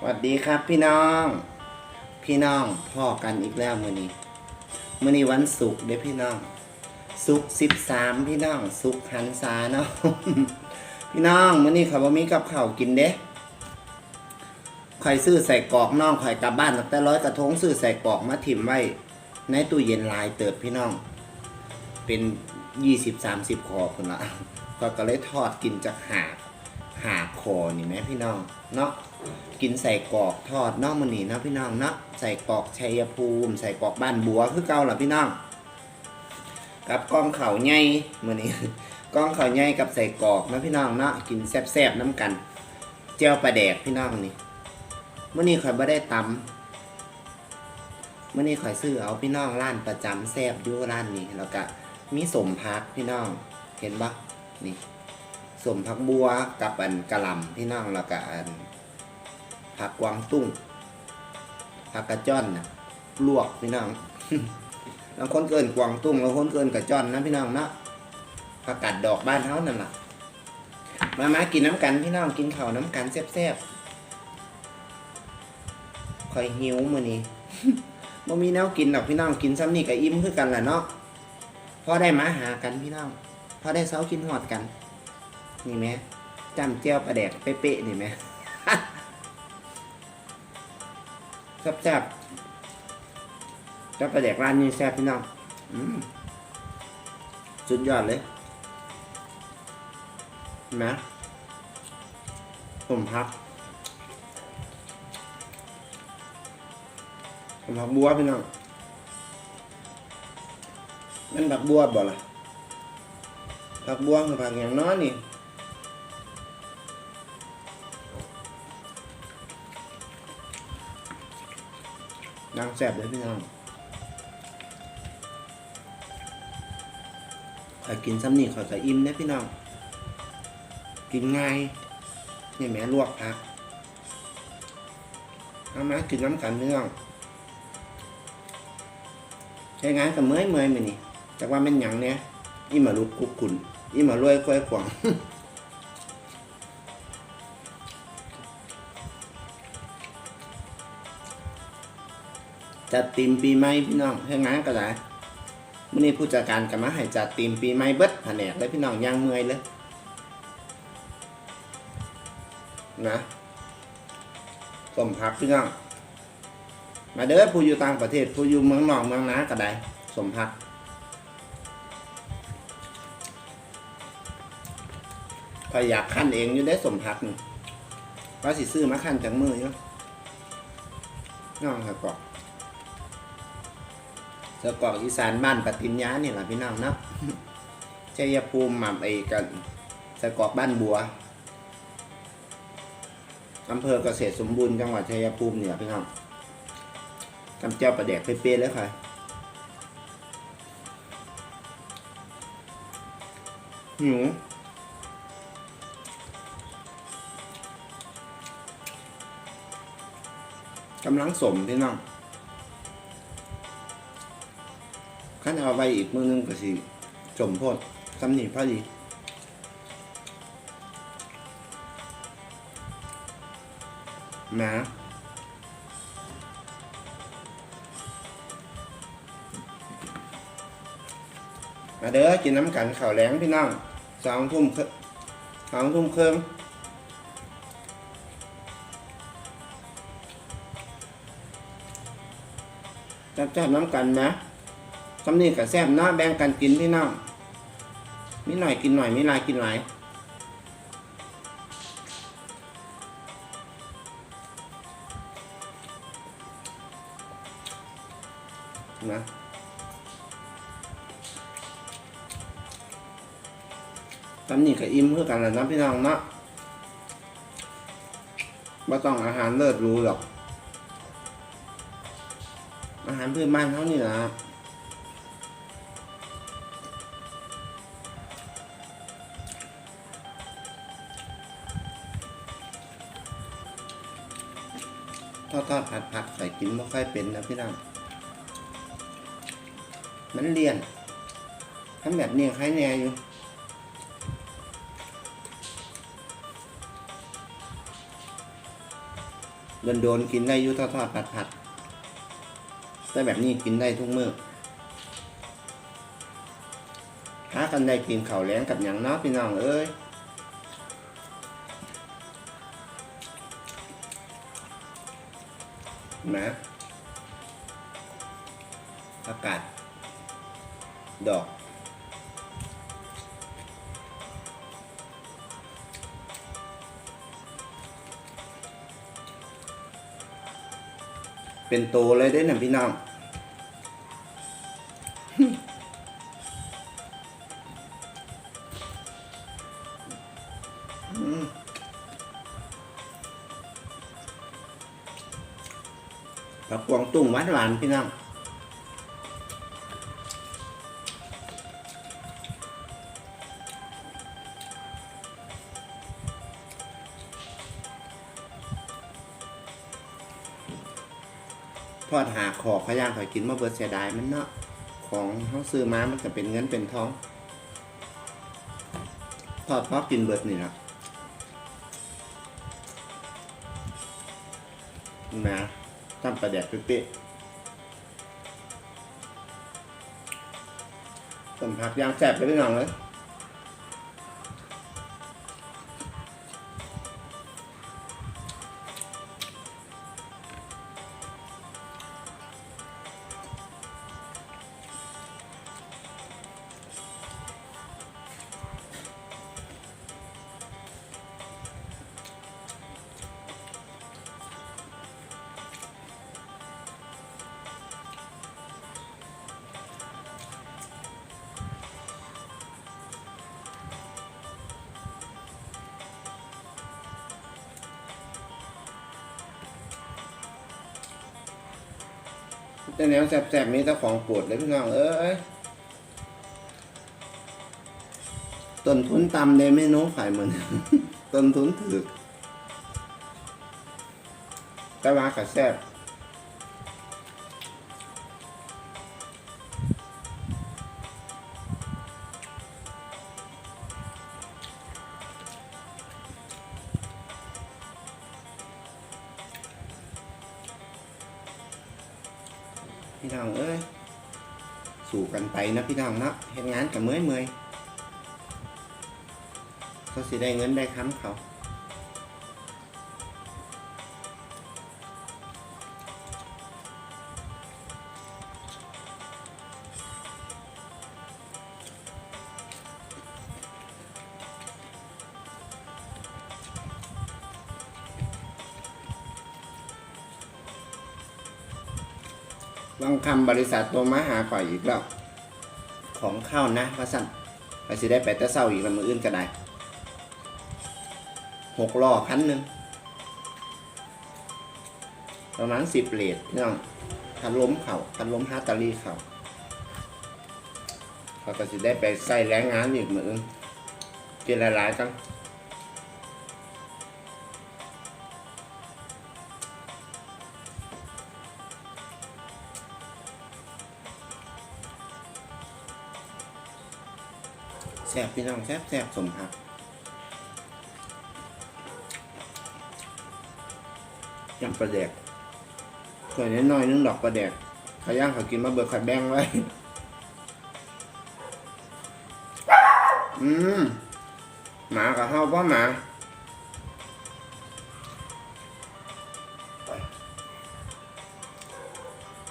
สวัสดีครับพี่น้อง พี่น้องพ่อกันอีกแล้วมื้อนี้มื้อนี้วันศุกร์เด้อพี่น้องศุกร์สิบสามพี่น้องศุกร์หันษาเนาะ พี่น้องมื้อนี้เขาบ่มีกับข้าวกินเด้ข่อยซื้อใส่กรอกน้องข่อยกลับบ้านตั้งแต่ร้อยกระทงซื้อใส่กรอกมาถิ่มไว้ ในตู้เย็นหลายเติบพี่น้อง เป็นยี่สิบสามสิบคอคนละก็ก็เลยทอดกินจากหาหาคอนี่ไหมพี่น้องเนาะ กินใส่กรอกทอดเนอกมันนี่นะพี่น้องเนาะใส่กรอกชัยภูมิ ใส่กรอกบ้านบัวคือเก่าล่ะพี่น้องกับก้องเขาใหญ่มือนี้กล้องเขาใหญ่กับใส่กรอกนะพี่น้องเนาะกินแซ่บๆน้ำกันเจียวปลาแดกพี่น้องนี่มื้อนี้ข่อยบ่ได้ตำมื้อนี้ข่อยซื้อเอาพี่น้องร้านประจำแซ่บยู่ร้านนี้แล้วก็มีสมพักพี่น้องเห็นปะนี่สมพักบัวกับอันกะหล่ำพี่น้องแล้วก็อัน ผักกวางตุ้งผักกระจ้อนนะลวกพี่น้องบางคนเกินกวางตุ้งบางคนเกินกระจ้อนนะพี่น้องนะผักกัดดอกบ้านเฮานั่นล่ะมามากินน้ำกันพี่น้องกินข้าวน้ำกันแซ่บๆคอยหิวมือนี้บ่มีแนวกินดอกพี่น้องกินซ้ำนี่ก็อิ่มคือกันแหละเนาะพอได้มาหากันพี่น้องพอได้เซากินหอดกัน นี่แหมจำเจียวปลาแดกเป๊ะๆนี่แหม แซ่บๆจะประเด็กร้านนี้แซ่บพี่น้องสุดยอดเลยนไหมผมพักผมพักบัวพี่น้องมันผักบัวบ่ล่ะผักบัวคือผักอย่างน้อยนี่ นางแซ่บเลยพี่น้องขอยกินซ้ำนี่ขอยก็อิ่มนะพี่น้อง กินง่ายนี่แม่ลวกผักเอามากินน้ำกันพี่น้องใช้งานกับเมื่อยเมื่อยมือนี่จากว่าเป็นหยังเนี่ยอีหมาลุกคุกคุนอีหมารวยควายขวาง จัดทีมปีใหม่พี่น้องให้งานก็ได้มื่อนี้ผู้จัดการก็มาให้จัดทีมปีใหม่เบิดแผนกเลยพี่น้องย่างเมื่อยเลยนะสมพักพี่น้องมาเด้อผู้อยู่ต่างประเทศผู้อยู่เมืองนอกเมืองนาก็ได้สมพักพอยอยากขั้นเองอยู่ได้สมพักนี่ว่าสิซื้อมาขั้นจากมืออยู่น้องครับก็ สกอกอีสานบ้านปฏิญญานี่แหละพี่น้องเนาะชัยภูมิหม่ำไอ้กันสกอกบ้านบัวอำเภอเกษตรสมบูรณ์จังหวัดชัยภูมิเนี่ยพี่น้องกำเจ้าประแดกเป๊ะๆเลยค่ะหิวกำลังสมพี่น้อง เอาไว้อีกมือหนึงก็สิจมโพดสำนีพอดีนะมาเด้อกินน้ำกันข่าวแหลงพี่น้องสองทุ่มสองทุ่มครึ่งจับๆน้ำกันนะ สำนีกับแซ่บเนาะแบ่งกันกินพี่น้องมีหน่อยกินหน่อยมีลายกินหลายนะสำนีกับอิ่มเพื่อกันแหละนะพี่น้องเนาะไม่ต้องอาหารเลิศรู้หรอก อาหารพื้นบ้านเขานี่แหละ ทอดผัดผัดใส่กินไม่ค่อยเป็นนะพี่น้องมันเลี่ยนทำแบบนี้ใครแน่อยู่โดนโดนๆกินได้อยุทอดทอดผัดผัดแต่แบบนี้กินได้ทุกมื้อหากันได้กินเข้าแล้งกับอย่างน้อพี่น้องเอ้ย นะอากาศดอก เป็นโตเลยได้หนึ่งพี่น้อง ตุ้งหวานหวานพี่น้องทอดหาขอกขย่างขอยกินมาเบิดเสียดายมันเนาะของเขาซื้อมามันจะเป็นเงินเป็นทองทอดพราะกินเบิดนี่นะนะำประเดี๋ยวเป๊ะๆต้มผักย่างแซ่บไปพี่น้องเลย แต่แนวแสบๆนี้ถ้าของปวดเลยพี่น้องเอ้ยต้นทุนต่ำในเมนูขายเหมือนต้นทุนถือแต่ว่าก็แซ่บ พี่น้องเอ้ยสู่กันไปนะพี่น้องเนาะเห็นงานกับเมื่อยเมื่อยเขาสิได้เงินได้ค้ำเขา บางคำบริษัทตัวมาหาข่อยอีกแล้ว ของเข้านะว่าสั่นไปสิได้ไปแต่เศร้าอีกแล้วมืออื่นก็ได้หกล้อคันหนึ่งประมาณสิบเลทพี่น้องคันล้มเขา่าคันล้มฮาตาลีเขา่าเขาก็สิได้ไปใส่แรงงานอีกมืออื่นกินหลายๆจัง แซ่บพี่น้องแซ่บแซ่บสมผักยำปลาแดกถ้วยน้อยนึงดอกปลาแดกเขาย่างเขากินมาเบิดขัดแบงไว้ อืม หมากับเฮาพ่อหมา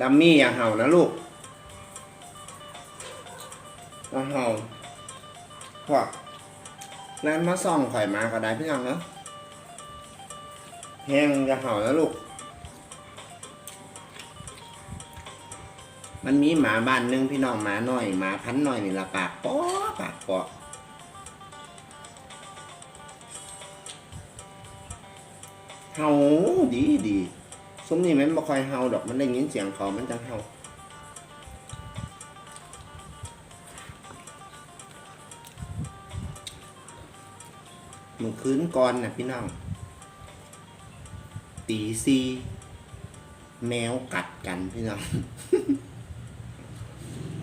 ดัมมี่อย่าเห่านะลูกอย่าเห่า พวกแล้วมาส่องข่อยมาก็ได้พี่น้องเนาะแห้งอย่าเห่านะลูก มันมีหมาบ้านหนึงพี่น้องหมาหน่อยหมาพันหน่อยนี่ละปากปอปากปอเห่าดีดีสมนี่มันบ่ค่อยเห่าดอกมันได้ยินเสียงเขามันจังเห่า มือคืนก่อนนะพี่น้อง ตีซีแมวกัดกันพี่น้อง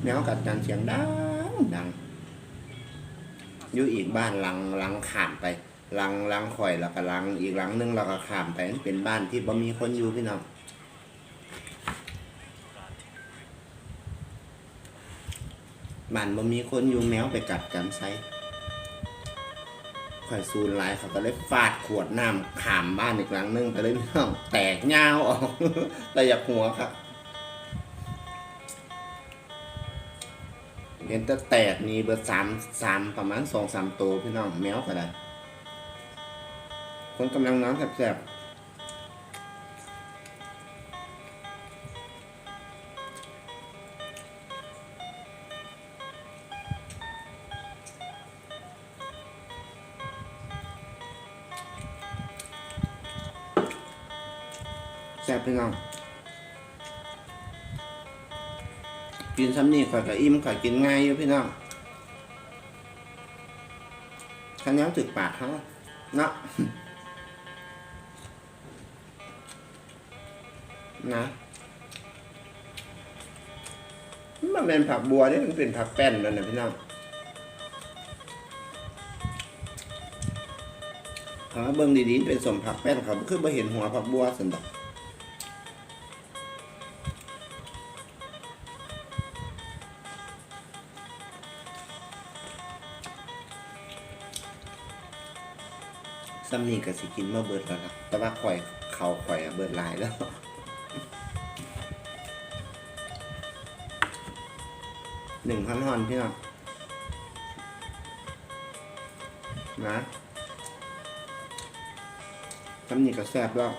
แมวกัดกันเสียงดังดังอยู่อีกบ้านหลังหลังขามไปหลังหลังข่อยแล้วก็หลังอีกหลังนึงเราก็ขามไปมันเป็นบ้านที่บ่มีคนอยู่พี่น้องบ้านบ่มีคนอยู่แมวไปกัดกันไซ ข่อยซูนไลายเขาก็เลยฟาดขวดน้ำขามบ้านอีกหลังนึงไปเลยพี่น้องแตกเงาออกแต่อยากหัวครับเห็นแต่แตกนี่เบอร์สามสามประมาณสองสามตัวพี่น้องแมวก็ได้คนกำลังน้ำแสบๆ แสบพี่น้องกินซ้ำนี่ข่อยกับอิ่มข่อยกินง่ายอยู่พี่น้องขันย้ำถึกปากเขาเนาะนะมันเป็นผักบัวนี่มันเป็นผักแป้นแล้วนะพี่น้องถ้าเบิ่งดีๆเป็นสมผักแป้นเขาคือบ่เห็นหัวผักบัวสันดอก ซัมนี่ก็สิกินเมื่อเบิดแล้วครับแต่ว่าข่อยเขาข่อยเบิดลายแล้วหนึ่งพันฮอนพี่น้องนะซัมนี่ก็แซ่บแล้ว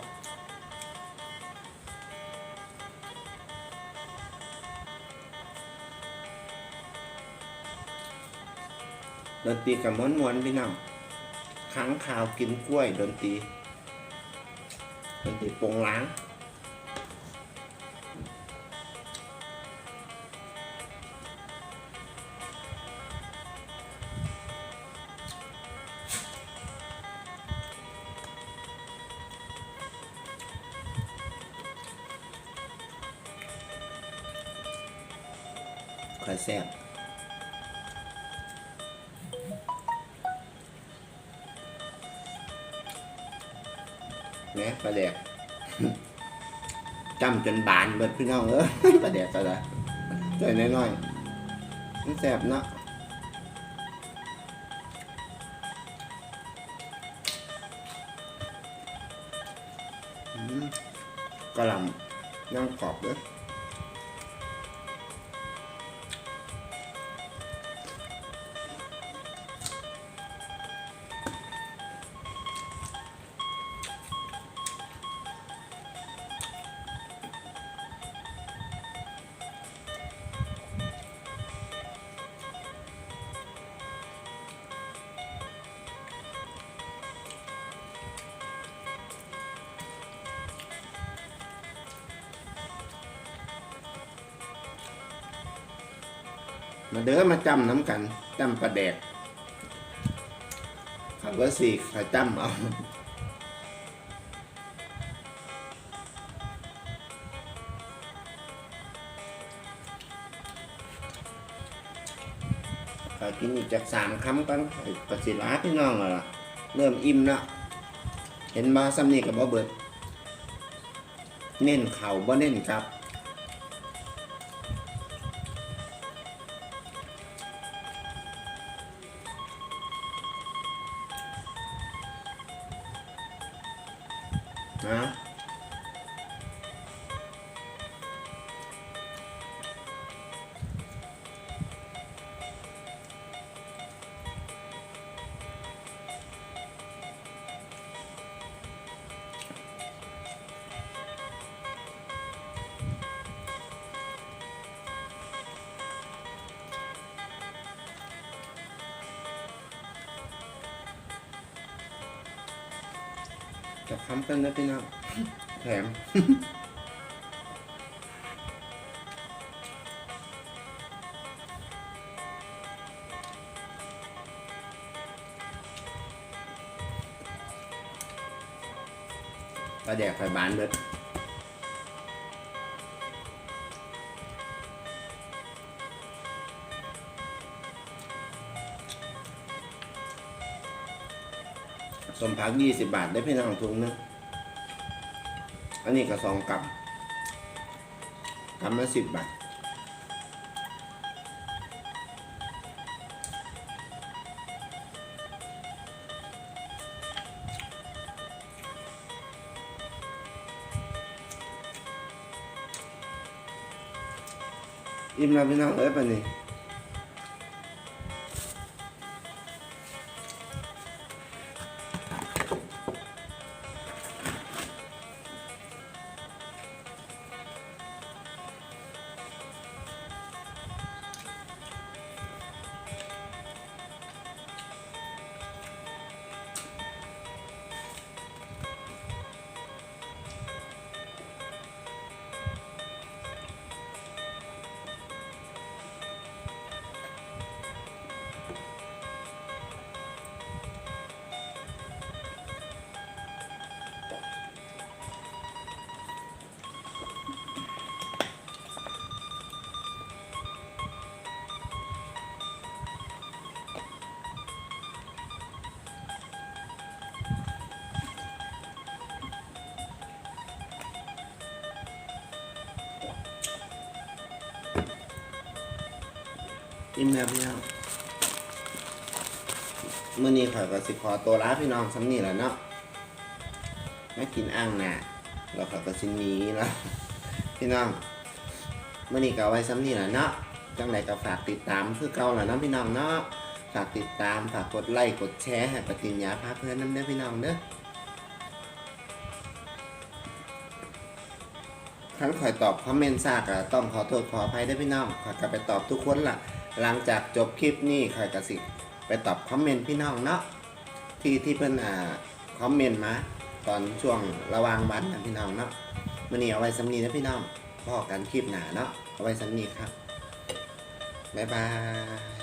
ดนตรีกับม้วนมวนๆพี่น้อง ค้างคาวกินกล้วยดนตรีดนตรีโปงล้างค่อย นะปลาแดกจำจนบานเบิดพี่น้องเออปลาแดกก็ได้ใจน้อยๆมันแสบเนาะกระหลำย่างกรอบเลย มาเด้อมาจำน้ำกันจำปลาแดกขับว่าสี่ขาจำเอาขอกินอีกจากสามคำกันไอ้ปสิลาพี่น้องอะล่ะเริ่มอิ่มล้วเห็นมาซ้ำนี่กับบ่เบิด เน้นเข่าบ่เน้นครับ นะจะค้ำกันนะพี่น้องแถมปลาแดกไฟบานเบิด มพักยี่สิบบาทได้พี่น้องถุงนึงอันนี้ก็สองกรัมกรัมละสิบบาทอิ่มแล้วพี่น้องเอ้ยปาน นี้อิ่มแล้วพี่น้องมื่อนี้ข่อยก็สิขอตัวลาพี่น้องสำนี่แหละเนาะไม่กินอ่างน่ะแล้วข่อยก็สิหนีแล้วพี่น้องเมื่อนี้ก็ไว้สำนี่แหละเนาะจังไรก็ฝากติดตามคือเก่าแหละเนาะพี่น้องเนาะฝากติดตามฝากกดไลค์กดแชร์ให้ปฏิญญาพาเพื่อนน้ำเด้อพี่น้องเด้อท่านคอยตอบคอมเมนต์ซากอะต้องขอโทษขออภัยด้วยพี่น้องขอยกลับไปตอบทุกคนล่ะ หลังจากจบคลิปนี้คอยกระสิไปตอบคอมเมนต์พี่น้องเนาะที่ที่เพิ่นอ่าคอมเมนต์มาตอนช่วงระหวางวันนะพี่น้องเนาะมันนี่เอาไว้สำนีนะพี่น้องพอกันคลิปหนาเนาะเอาไว้สำนีครับบ๊ายบาย